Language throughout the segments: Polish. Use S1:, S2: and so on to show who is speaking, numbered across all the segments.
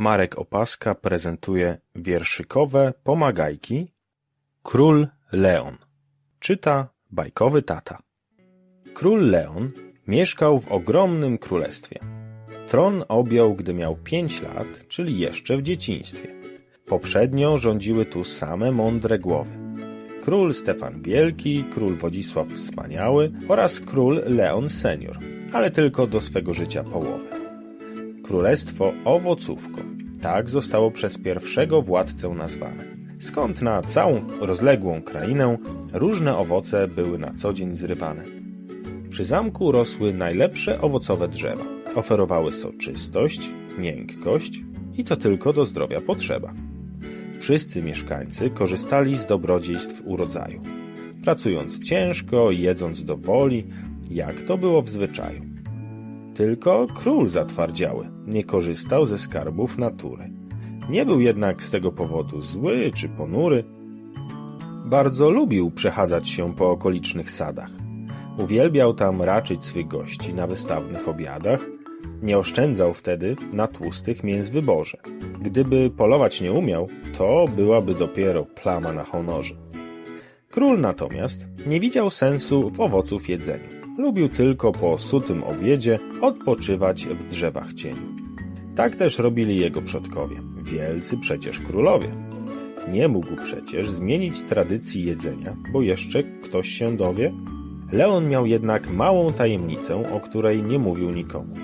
S1: Marek Opaska prezentuje wierszykowe pomagajki Król Leon. Czyta bajkowy tata. Król Leon mieszkał w ogromnym królestwie. Tron objął, gdy miał pięć lat, czyli jeszcze w dzieciństwie. Poprzednio rządziły tu same mądre głowy. Król Stefan Wielki, król Wodzisław Wspaniały oraz król Leon Senior, ale tylko do swego życia połowę. Królestwo Owocówko. Tak zostało przez pierwszego władcę nazwane. Skąd na całą rozległą krainę różne owoce były na co dzień zrywane. Przy zamku rosły najlepsze owocowe drzewa. Oferowały soczystość, miękkość i co tylko do zdrowia potrzeba. Wszyscy mieszkańcy korzystali z dobrodziejstw urodzaju. Pracując ciężko, jedząc do woli, jak to było w zwyczaju. Tylko król zatwardziały nie korzystał ze skarbów natury. Nie był jednak z tego powodu zły czy ponury. Bardzo lubił przechadzać się po okolicznych sadach. Uwielbiał tam raczyć swych gości na wystawnych obiadach. Nie oszczędzał wtedy na tłustych mięs wyborze. Gdyby polować nie umiał, to byłaby dopiero plama na honorze. Król natomiast nie widział sensu w owoców jedzeniu. Lubił tylko po sutym obiedzie odpoczywać w drzewach cieniu. Tak też robili jego przodkowie, wielcy przecież królowie. Nie mógł przecież zmienić tradycji jedzenia, bo jeszcze ktoś się dowie. Leon miał jednak małą tajemnicę, o której nie mówił nikomu.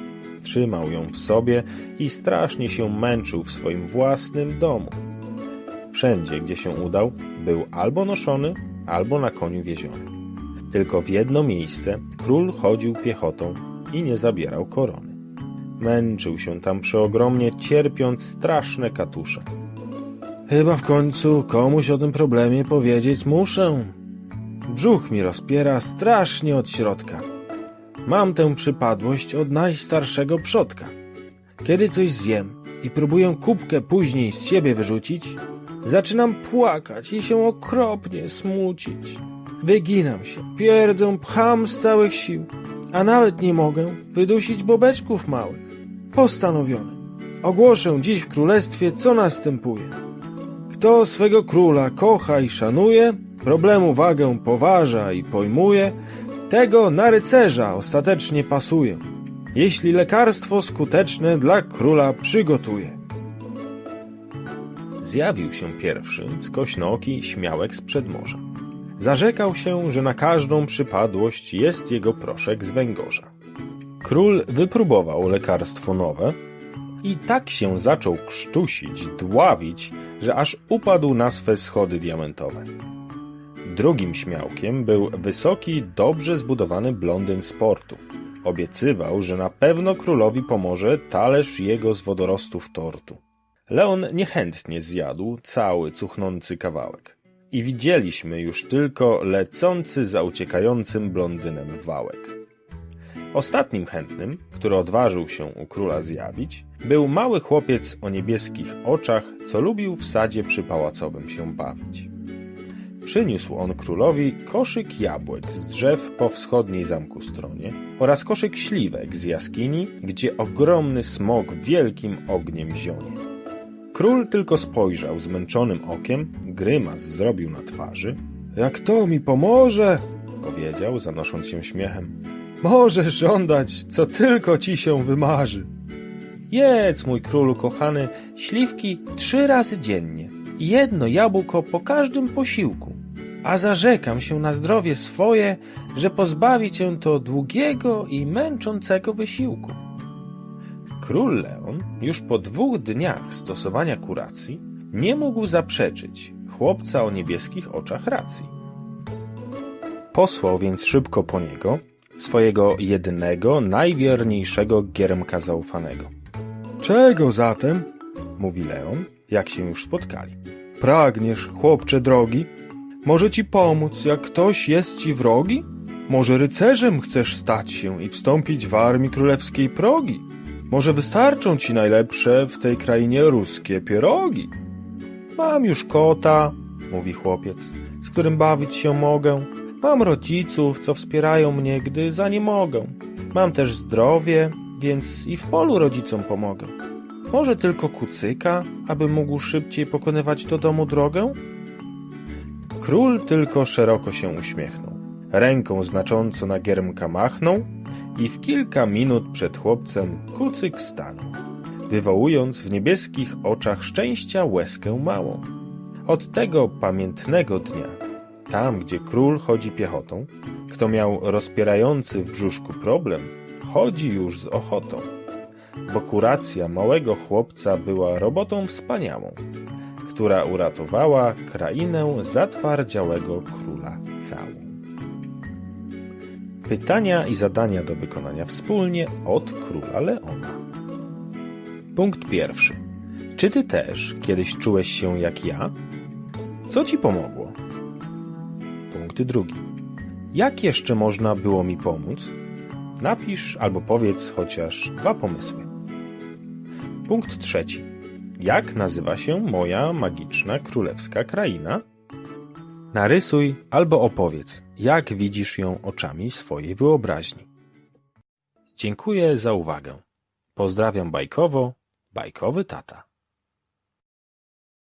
S1: Trzymał ją w sobie i strasznie się męczył w swoim własnym domu. Wszędzie, gdzie się udał, był albo noszony, albo na koniu wieziony. Tylko w jedno miejsce król chodził piechotą i nie zabierał korony. Męczył się tam przeogromnie, cierpiąc straszne katusze. Chyba w końcu komuś o tym problemie powiedzieć muszę. Brzuch mi rozpiera strasznie od środka. Mam tę przypadłość od najstarszego przodka. Kiedy coś zjem i próbuję kubkę później z siebie wyrzucić, zaczynam płakać i się okropnie smucić. Wyginam się, pierdzą, pcham z całych sił, a nawet nie mogę wydusić bobeczków małych. Postanowione. Ogłoszę dziś w królestwie, co następuje. Kto swego króla kocha i szanuje, problemu wagę poważa i pojmuje, tego na rycerza ostatecznie pasuje, jeśli lekarstwo skuteczne dla króla przygotuje. Zjawił się pierwszy, skośnoki śmiałek z przedmorza. Zarzekał się, że na każdą przypadłość jest jego proszek z węgorza. Król wypróbował lekarstwo nowe i tak się zaczął krztusić, dławić, że aż upadł na swe schody diamentowe. Drugim śmiałkiem był wysoki, dobrze zbudowany blondyn z portu. Obiecywał, że na pewno królowi pomoże talerz jego z wodorostów tortu. Leon niechętnie zjadł cały cuchnący kawałek. I widzieliśmy już tylko lecący za uciekającym blondynem wałek. Ostatnim chętnym, który odważył się u króla zjawić, był mały chłopiec o niebieskich oczach, co lubił w sadzie przypałacowym się bawić. Przyniósł on królowi koszyk jabłek z drzew po wschodniej zamku stronie oraz koszyk śliwek z jaskini, gdzie ogromny smok wielkim ogniem zionie. Król tylko spojrzał zmęczonym okiem, grymas zrobił na twarzy. Jak to mi pomoże? powiedział, zanosząc się śmiechem. Możesz żądać, co tylko ci się wymarzy. Jedz, mój królu kochany, śliwki trzy razy dziennie jedno jabłko po każdym posiłku, a zarzekam się na zdrowie swoje, że pozbawi cię to długiego i męczącego wysiłku. Król Leon już po dwóch dniach stosowania kuracji nie mógł zaprzeczyć chłopca o niebieskich oczach racji. Posłał więc szybko po niego swojego jednego, najwierniejszego giermka zaufanego. Czego zatem? mówi Leon, jak się już spotkali. Pragniesz, chłopcze drogi? Może ci pomóc, jak ktoś jest ci wrogi? Może rycerzem chcesz stać się i wstąpić w armii królewskiej progi? Może wystarczą ci najlepsze w tej krainie ruskie pierogi? Mam już kota, mówi chłopiec, z którym bawić się mogę. Mam rodziców, co wspierają mnie, gdy za nie mogę. Mam też zdrowie, więc i w polu rodzicom pomogę. Może tylko kucyka, aby mógł szybciej pokonywać do domu drogę? Król tylko szeroko się uśmiechnął. Ręką znacząco na giermka machnął i w kilka minut przed chłopcem kucyk stanął, wywołując w niebieskich oczach szczęścia łezkę małą. Od tego pamiętnego dnia, tam gdzie król chodzi piechotą, kto miał rozpierający w brzuszku problem, chodzi już z ochotą, bo kuracja małego chłopca była robotą wspaniałą, która uratowała krainę zatwardziałego króla całą. Pytania i zadania do wykonania wspólnie od króla Leona. Punkt pierwszy. Czy ty też kiedyś czułeś się jak ja? Co ci pomogło? Punkt drugi. Jak jeszcze można było mi pomóc? Napisz albo powiedz chociaż dwa pomysły. Punkt trzeci. Jak nazywa się moja magiczna królewska kraina? Narysuj albo opowiedz, jak widzisz ją oczami swojej wyobraźni. Dziękuję za uwagę. Pozdrawiam bajkowo, bajkowy tata.